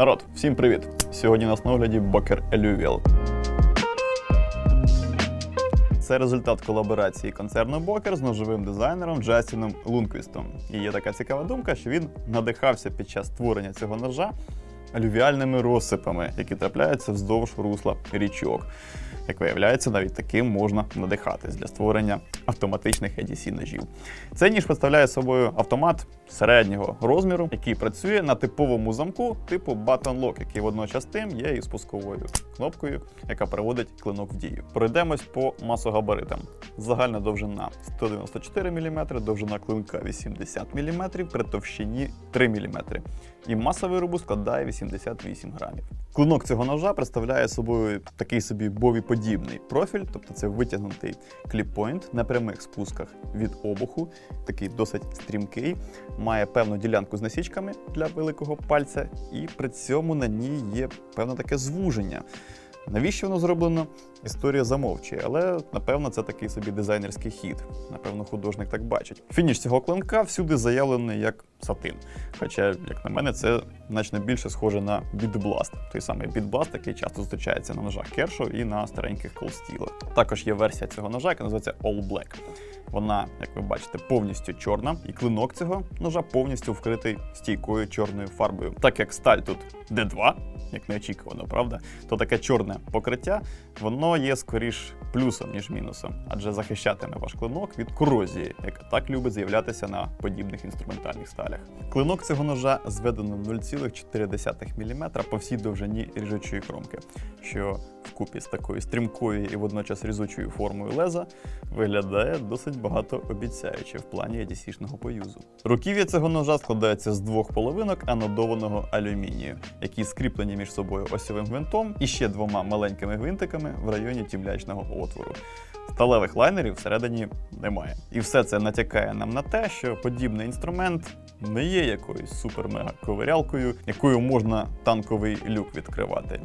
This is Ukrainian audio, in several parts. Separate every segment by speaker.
Speaker 1: Народ, всім привіт! Сьогодні нас на огляді Бокер Елювіл. Це результат колаборації концерну Бокер з ножовим дизайнером Джастіном Лунквістом. І є така цікава думка, що він надихався під час створення цього ножа алювіальними розсипами, які трапляються вздовж русла річок. Як виявляється, навіть таким можна надихатись для створення автоматичних EDC ножів. Цей ніж представляє собою автомат середнього розміру, який працює на типовому замку типу Button Lock, який водночас тим є і спусковою кнопкою, яка переводить клинок в дію. Пройдемось по масогабаритам. Загальна довжина 194 мм, довжина клинка 80 мм, при товщині 3 мм. І маса виробу складає 88 грамів. Клинок цього ножа представляє собою такий собі бові-подібний профіль, тобто це витягнутий кліппойнт на прямих спусках від обуху, такий досить стрімкий, має певну ділянку з насічками для великого пальця, і при цьому на ній є певне таке звуження. Навіщо воно зроблено? Історія замовчує, але напевно це такий собі дизайнерський хід. Напевно, художник так бачить. Фініш цього клинка всюди заявлений як сатин. Хоча, як на мене, це значно більше схоже на бітбласт. Той самий бітбласт, який часто зустрічається на ножах Кершо і на стареньких колстілах. Також є версія цього ножа, яка називається All Black. Вона, як ви бачите, повністю чорна, і клинок цього ножа повністю вкритий стійкою чорною фарбою. Так як сталь тут D2, як неочікувано, правда, то таке чорне покриття, воно є скоріш плюсом, ніж мінусом, адже захищатиме ваш клинок від корозії, яка так любить з'являтися на подібних інструментальних сталях. Клинок цього ножа зведено 0,4 мм по всій довжині ріжучої кромки, що вкупі з такою стрімкою і водночас різучою формою леза виглядає досить багатообіцяюче в плані EDC-шного поюзу. Руків'я цього ножа складається з двох половинок анодованого алюмінію, які скріплені між собою осьовим гвинтом і ще двома маленькими гвинтиками в районі тімлячного отвору. Сталевих лайнерів всередині немає. І все це натякає нам на те, що подібний інструмент не є якоюсь супер-мега ковирялкою, якою можна танковий люк відкривати.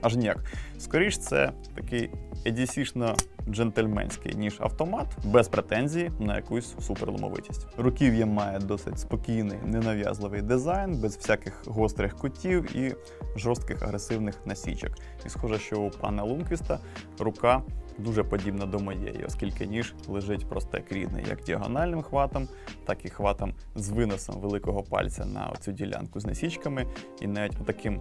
Speaker 1: Аж ніяк. Скоріш, це такий EDC-шно джентльменський ніж автомат без претензій на якусь суперломовитість. Руків'я має досить спокійний, ненав'язливий дизайн, без всяких гострих кутів і жорстких агресивних насічок. І схоже, що у пана Лунквіста рука дуже подібна до моєї, оскільки ніж лежить просто як рідний, як діагональним хватом, так і хватом з виносом великого пальця на оцю ділянку з насічками, і навіть таким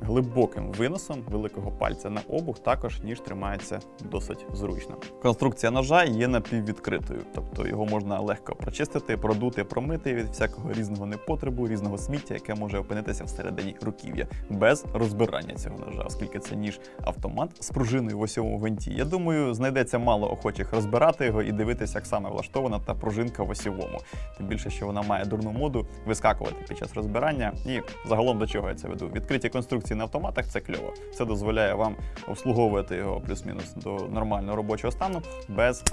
Speaker 1: глибоким виносом великого пальця на обух також ніж тримається досить зручно. Конструкція ножа є напіввідкритою, тобто його можна легко прочистити, продути, промити від всякого різного непотребу, різного сміття, яке може опинитися всередині руків'я, без розбирання цього ножа, оскільки це ніж автомат з пружиною в осьовому гвинті. Я думаю, знайдеться мало охочих розбирати його і дивитися, як саме влаштована та пружинка в осьовому. Тим більше, що вона має дурну моду вискакувати під час розбирання. І загалом до чого я це веду? Відкриті конструкції на автоматах це кльово. Це дозволяє вам обслуговувати його плюс-мінус до нормального робочого стану без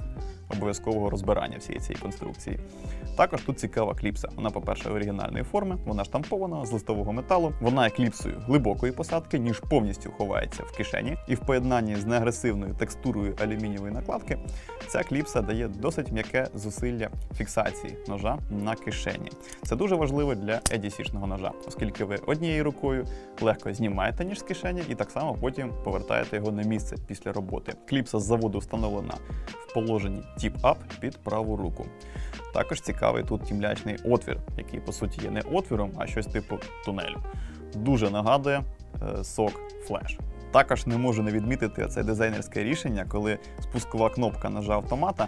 Speaker 1: обов'язкового розбирання всієї цієї конструкції. Також тут цікава кліпса. Вона, по-перше, оригінальної форми, вона штампована з листового металу. Вона є кліпсою глибокої посадки, ніж повністю ховається в кишені, і в поєднанні з неагресивною текстурою алюмінієвої накладки ця кліпса дає досить м'яке зусилля фіксації ножа на кишені. Це дуже важливо для EDC-шного ножа, оскільки ви однією рукою легко знімаєте ніж з кишені і так само потім повертаєте його на місце після роботи. Кліпса з заводу встановлена в положенні тіп-ап під праву руку. Також цікавий тут тімлячний отвір, який по суті є не отвіром, а щось типу тунелю. Дуже нагадує е, сок флеш. Також не можу не відмітити це дизайнерське рішення, коли спускова кнопка ножа автомата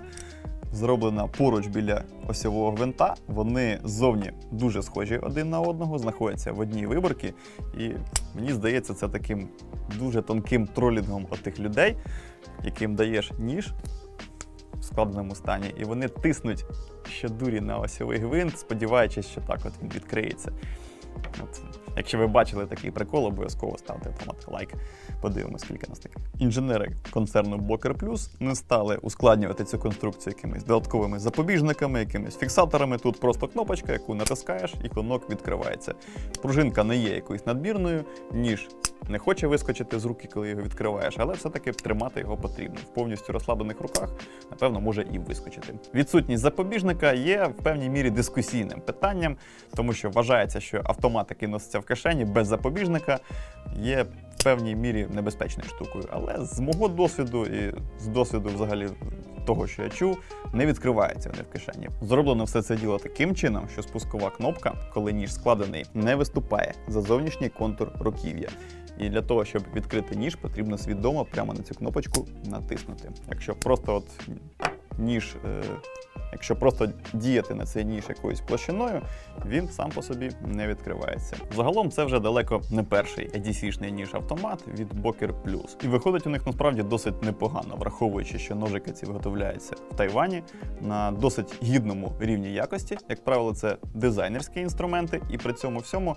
Speaker 1: зроблена поруч біля осьового гвинта. Вони ззовні дуже схожі один на одного, знаходяться в одній виборці. І мені здається, це таким дуже тонким тролінгом отих людей, яким даєш ніж в стані, і вони тиснуть ще дурі на осьовий гвинт, сподіваючись, що так от він відкриється. От, якщо ви бачили такий прикол, обов'язково ставте автомат лайк. Подивимось, скільки нас таких. Інженери концерну Blocker Plus не стали ускладнювати цю конструкцію якимись додатковими запобіжниками, якимись фіксаторами. Тут просто кнопочка, яку натискаєш, і клинок відкривається. Пружинка не є якоюсь надмірною, ніж не хоче вискочити з руки, коли його відкриваєш, але все-таки тримати його потрібно. В повністю розслаблених руках, напевно, може і вискочити. Відсутність запобіжника є в певній мірі дискусійним питанням, тому що вважається, що автомат, який носиться в кишені без запобіжника, є в певній мірі небезпечною штукою. Але з мого досвіду і з досвіду взагалі того, що я чув, не відкриваються вони в кишені. Зроблено все це діло таким чином, що спускова кнопка, коли ніж складений, не виступає за зовнішній контур руків'я. І для того, щоб відкрити ніж, потрібно свідомо прямо на цю кнопочку натиснути. Якщо просто от ніж, е, якщо просто діяти на цей ніж якоюсь площиною, він сам по собі не відкривається. Загалом це вже далеко не перший EDC-шний ніж автомат від Boker Plus. І виходить у них насправді досить непогано, враховуючи, що ножики ці виготовляються в Тайвані на досить гідному рівні якості. Як правило, це дизайнерські інструменти, і при цьому всьому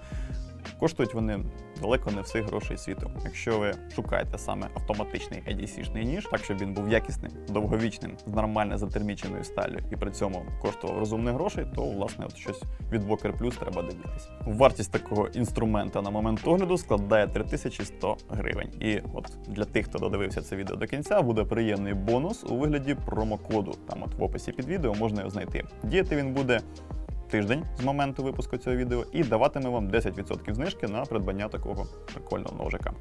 Speaker 1: Коштують вони далеко не всіх грошей світу. Якщо ви шукаєте саме автоматичний EDC-шний ніж, так щоб він був якісним, довговічним, з нормально затерміченою сталлю і при цьому коштував розумних грошей, то власне от щось від Boker Plus треба дивитись. Вартість такого інструмента на момент огляду складає 3100 гривень. І от для тих, хто додивився це відео до кінця, буде приємний бонус у вигляді промокоду. Там от в описі під відео можна його знайти. Діяти він буде тиждень з моменту випуску цього відео і даватиме вам 10% знижки на придбання такого прикольного ножика.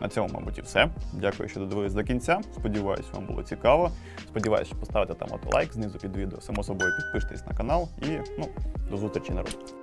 Speaker 1: На цьому, мабуть, і все. Дякую, що додивились до кінця. Сподіваюсь, вам було цікаво. Сподіваюсь, що поставите там от лайк знизу під відео. Само собою підпишитесь на канал і ну, до зустрічі народ.